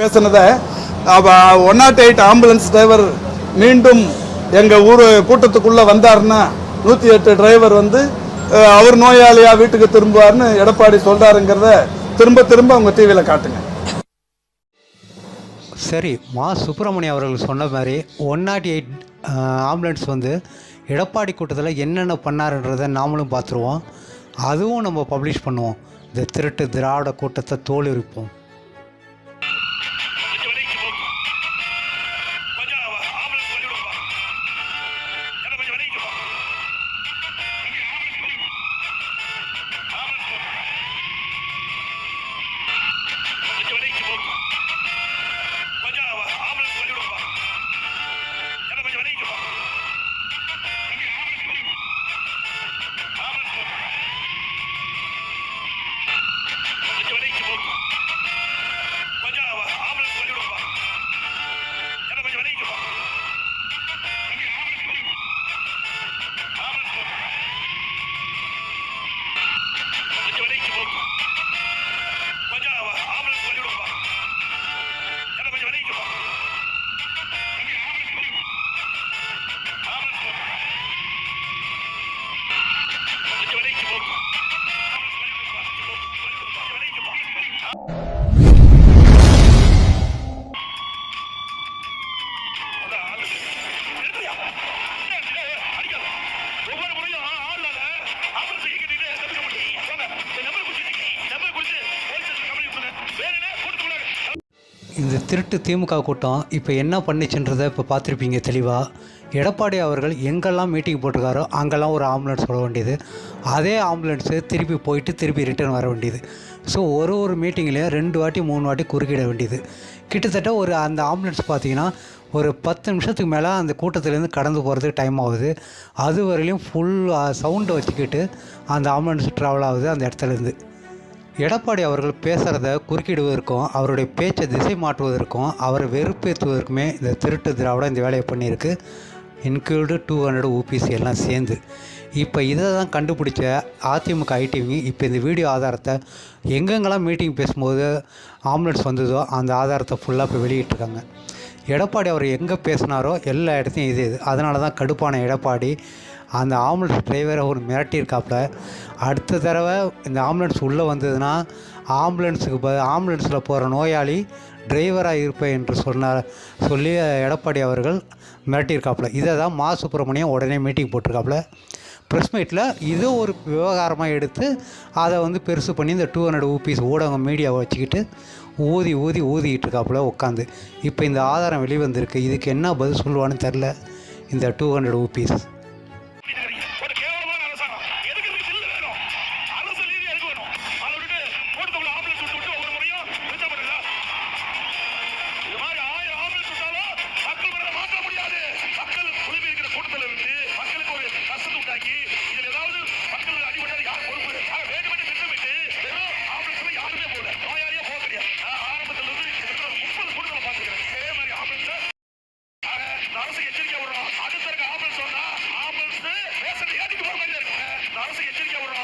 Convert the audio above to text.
பேசினதை one nought eight ambulance driver மீண்டும் எங்கள் ஊர் கூட்டத்துக்குள்ளே வந்தாருன்னா நூற்றி எட்டு டிரைவர் வந்து அவர் நோயாளியாக வீட்டுக்கு திரும்புவார்னு எடப்பாடி சொல்கிறாருங்கிறத திரும்ப திரும்ப அவங்க டிவியில் காட்டுங்க. சரி மா சுப்பிரமணியம் அவர்கள் சொன்ன மாதிரி ஒன் நாட் எயிட் ஆம்புலன்ஸ் வந்து எடப்பாடி கூட்டத்தில் என்னென்ன பண்ணாருன்றதை நாமளும் பார்த்துருவோம். அதுவும் நம்ம பப்ளிஷ் பண்ணுவோம். இந்த திருட்டு திராவிட கூட்டத்தை தோல் இருப்போம் இந்த திருட்டு திமுக கூட்டம் இப்போ என்ன பண்ணிச்சுன்றதை இப்போ பார்த்துருப்பீங்க தெளிவாக எடப்பாடி அவர்கள் எங்கெல்லாம் மீட்டிங் போட்டிருக்காரோ அங்கெல்லாம் ஒரு ஆம்புலன்ஸ் வர வேண்டியது. அதே ஆம்புலன்ஸு திருப்பி போயிட்டு திருப்பி ரிட்டர்ன் வர வேண்டியது. ஸோ ஒரு ஒரு மீட்டிங்லேயும் ரெண்டு வாட்டி மூணு வாட்டி குறுக்கிட வேண்டியது. கிட்டத்தட்ட ஒரு அந்த ஆம்புலன்ஸ் பார்த்தீங்கன்னா ஒரு பத்து நிமிஷத்துக்கு மேலே அந்த கூட்டத்துலேருந்து கடந்து போகிறதுக்கு டைம் ஆகுது. அது வரையிலையும் ஃபுல் சவுண்டை வச்சுக்கிட்டு அந்த ஆம்புலன்ஸ் ட்ராவல் ஆகுது அந்த இடத்துலேருந்து. எடப்பாடி அவர்கள் பேசுகிறத குறுக்கிடுவதற்கும் அவருடைய பேச்சை திசை மாற்றுவதற்கும் அவரை வெறுப்பேற்றுவதற்குமே இந்த திருட்டு திராவிடம் இந்த வேலையை பண்ணியிருக்கு. இன்க்ளூடு டூ ஹண்ட்ரட் ஊபிசி எல்லாம் சேர்ந்து. இப்போ இதை தான் கண்டுபிடிச்ச அதிமுக ஐடிவி இப்போ இந்த வீடியோ ஆதாரத்தை எங்கெங்கெல்லாம் மீட்டிங் பேசும்போது ஆம்புலன்ஸ் வந்ததோ அந்த ஆதாரத்தை ஃபுல்லாக இப்போ வெளியிட்டிருக்காங்க. எடப்பாடி அவர் எங்கே பேசினாரோ எல்லா இடத்தையும் இது இது. அதனால தான் கடுப்பான எடப்பாடி அந்த ஆம்புலன்ஸ் டிரைவரை ஒரு மிரட்டியிருக்காப்புல. அடுத்த தடவை இந்த ஆம்புலன்ஸ் உள்ளே வந்ததுன்னா ஆம்புலன்ஸுக்கு ப ஆம்புலன்ஸில் போகிற நோயாளி டிரைவராக இருப்பேன் என்று சொன்னார் சொல்லி எடப்பாடி அவர்கள் மிரட்டியிருக்காப்புல. இதை தான் மா. சுப்பிரமணியம் உடனே மீட்டிங் போட்டிருக்காப்புல. ப்ரெஸ் மீட்டில் இதை ஒரு விவகாரமாக எடுத்து அதை வந்து பெருசு பண்ணி இந்த டூ ஹண்ட்ரட் ஊபிஸ் ஊடகம் மீடியாவை வச்சுக்கிட்டு ஊதி ஊதி ஊதிக்கிட்டு இருக்காப்புல உட்காந்து இப்போ இந்த ஆதாரம் வெளிவந்திருக்கு. இதுக்கு என்ன பதில் சொல்லுவான்னு தெரில. இந்த டூ ஹண்ட்ரட் ஊபிஸ் அரசு எச்சரிக்கை